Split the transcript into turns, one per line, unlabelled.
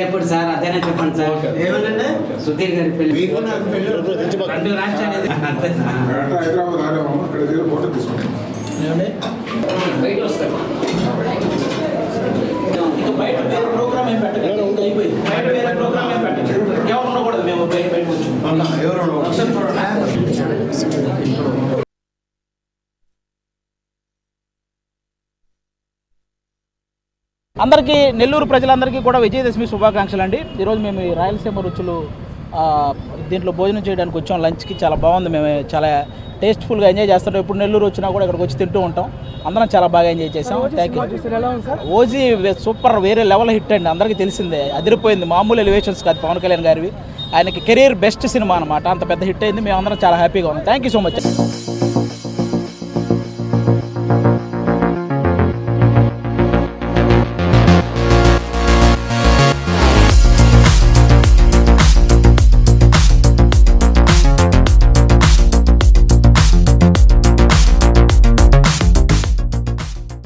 ఎప్పుడు సార్? అదేనా చెప్పండి సార్? సుధీర్ గారి
పెళ్ళి.
రెండు రాష్ట్రాలు అంతే సార్. బయట వస్తాం
ఇక బయట వేరే ప్రోగ్రామ్ ఏం పెట్టకండి ఇంకా అయిపోయింది. బయట వేరే ప్రోగ్రామ్ ఏం ఎవరు ఉండకూడదు మేము బయట బయట కూర్చొని.
ఎవరు
అందరికీ నెల్లూరు ప్రజలందరికీ కూడా విజయదశమి శుభాకాంక్షలు అండి. ఈరోజు మేము ఈ రాయలసీమ రుచులు దీంట్లో భోజనం చేయడానికి వచ్చాం. లంచ్కి చాలా బాగుంది. మేము చాలా టేస్ట్ఫుల్గా ఎంజాయ్ చేస్తుంటాం. ఇప్పుడు నెల్లూరు వచ్చినా కూడా ఇక్కడికి వచ్చి తింటూ ఉంటాం. అందరం చాలా బాగా ఎంజాయ్ చేసాం థ్యాంక్ యూ ఓజీ సూపర్ వేరే లెవెల్ హిట్ అండి. అందరికీ తెలిసిందే అదిరిపోయింది. మామూలు ఎలివేషన్స్ కాదు పవన్ కళ్యాణ్ గారివి. ఆయనకి కెరీర్ బెస్ట్ సినిమా అనమాట అంత పెద్ద హిట్ అయింది. మేము అందరం చాలా హ్యాపీగా ఉన్నాం. Thank you so much